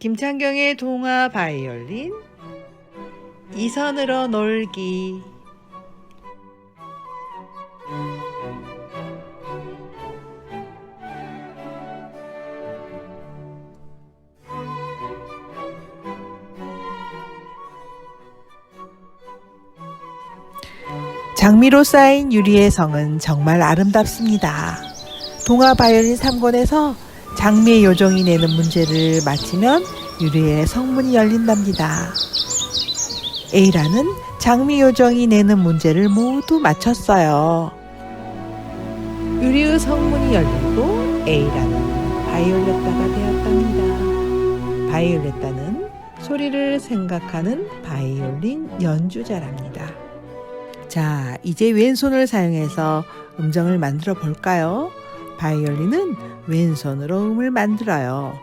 김창경의 동화 바이올린 이선으로 놀기 장미로 쌓인 유리의 성은 정말 아름답습니다. 동화 바이올린 3권에서 장미의 요정이 내는 문제를 맞히면 유리의 성문이 열린답니다. 에이라는 장미 요정이 내는 문제를 모두 맞췄어요. 유리의 성문이 열리고 에이라는 바이올레타가 되었답니다. 바이올레타는 소리를 생각하는 바이올린 연주자랍니다. 자, 이제 왼손을 사용해서 음정을 만들어 볼까요? 바이올린은 왼손으로 음을 만들어요.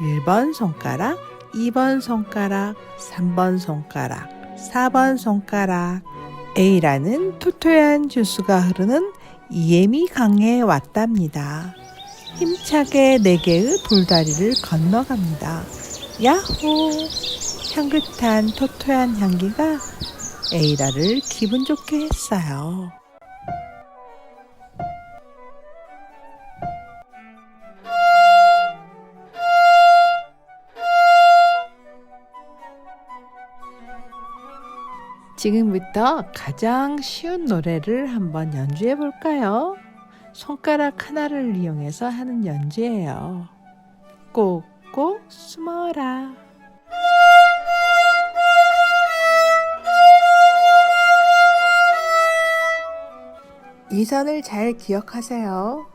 1번 손가락, 2번 손가락, 3번 손가락, 4번 손가락. A라는 토토한 주스가 흐르는 이엠이 강에 왔답니다. 힘차게 네 개의 돌다리를 건너갑니다. 야호! 향긋한 토토한 향기가 에이라를 기분 좋게 했어요. 지금부터 가장 쉬운 노래를 한번 연주해 볼까요? 손가락 하나를 이용해서 하는 연주예요. 꼭꼭 숨어라. 이 선을 잘 기억하세요.